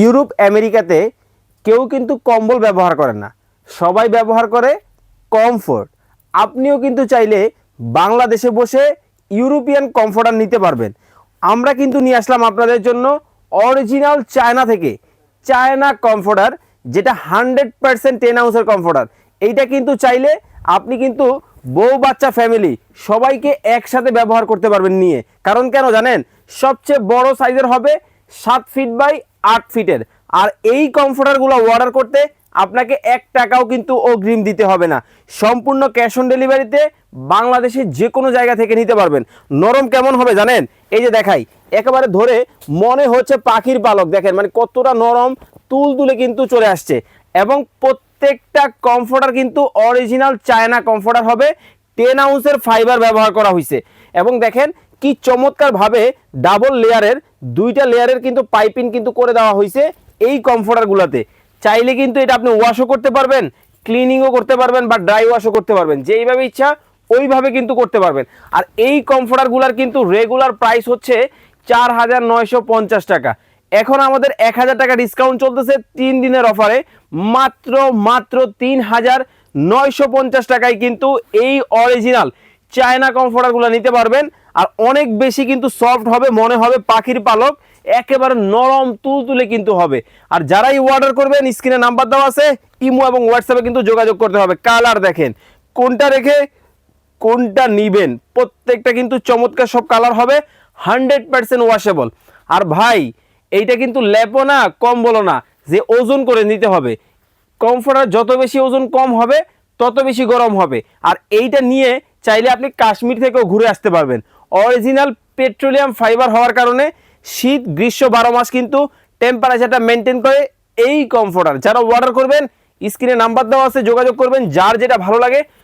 Europe, আমেরিকাতে কেউ কিন্তু কম্বল ব্যবহার করে না। সবাই ব্যবহার করে কমফোর্ট। আপনিও কিন্তু চাইলে বাংলাদেশে বসে ইউরোপিয়ান কমফোর্টার নিতে পারবেন। আমরা কিন্তু নিয়ে আসলাম আপনাদের জন্য অরিজিনাল চায়না থেকে চায়না কমফোর্টার যেটা হান্ড্রেড পার্সেন্ট টেন আউন্সের কমফোর্টার এইটা কিন্তু চাইলে আপনি কিন্তু বউ বাচ্চা ফ্যামিলি সবাইকে একসাথে ব্যবহার করতে পারবেন নিয়ে। কারণ কেন জানেন? সবচেয়ে বড় সাইজের হবে সাত ফিট বাই আট ফিটের। আর এই কমফোর্টারগুলো অর্ডার করতে আপনাকে এক টাকাও কিন্তু অগ্রিম দিতে হবে না। সম্পূর্ণ ক্যাশ অন ডেলিভারিতে বাংলাদেশের যে কোনো জায়গা থেকে নিতে পারবেন। নরম কেমন হবে জানেন? এই যে দেখাই, একেবারে ধরে মনে হচ্ছে পাখির পালক। দেখেন মানে কতটা নরম তুল তুলে কিন্তু চলে আসছে। এবং প্রত্যেকটা কমফোর্টার কিন্তু অরিজিনাল চায়না কমফোর্টার হবে। টেন আউন্সের ফাইবার ব্যবহার করা হয়েছে এবং দেখেন কি চমৎকারভাবে ডাবল লেয়ারের দুইটা লেয়ারের কিন্তু পাইপিং কিন্তু করে দেওয়া হয়েছে এই কমফোর্টারগুলোতে চাইলে কিন্তু এটা আপনি ওয়াশও করতে পারবেন ক্লিনিংও করতে পারবেন বা ড্রাই ওয়াশও করতে পারবেন, যেইভাবে ইচ্ছা ওইভাবে কিন্তু করতে পারবেন। আর এই কমফোর্টারগুলার কিন্তু রেগুলার প্রাইস হচ্ছে চার হাজার নয়শো পঞ্চাশ টাকা। এখন আমাদের এক হাজার টাকা ডিসকাউন্ট চলতেছে তিন দিনের অফারে মাত্র মাত্র তিন হাজার নয়শো পঞ্চাশ টাকায় কিন্তু এই অরিজিনাল চায়না কমফোর্টারগুলো নিতে পারবেন। আর অনেক বেশি কিন্তু সফট হবে, মনে হবে পাখির পালক, একেবারে নরম তুলতুলে কিন্তু হবে। আর যারাই অর্ডার করবেন স্ক্রিনে নাম্বার দেওয়া আছে, ইমো এবং হোয়াটসঅ্যাপে কিন্তু যোগাযোগ করতে হবে। কালার দেখেন, কোনটা রেখে কোনটা নিবেন, প্রত্যেকটা কিন্তু চমৎকার সব কালার হবে হান্ড্রেড পার্সেন্ট ওয়াশেবল আর ভাই, এইটা কিন্তু ল্যাপও না কম বলো না, যে ওজন করে নিতে হবে। কমফোর্টার যত বেশি ওজন কম হবে, তত বেশি গরম হবে। আর এইটা নিয়ে চাইলে আপনি কাশ্মীর থেকেও ঘুরে আসতে পারবেন। অরিজিনাল পেট্রোলিয়াম ফাইবার হওয়ার কারণে শীত, গ্রীষ্ম, বারো মাস কিন্তু টেম্পারেচারটা মেনটেন করে এই কমফোর্টার যারা অর্ডার করবেন স্ক্রিনে নাম্বার দেওয়া আছে, যোগাযোগ করবেন, যার যেটা ভালো লাগে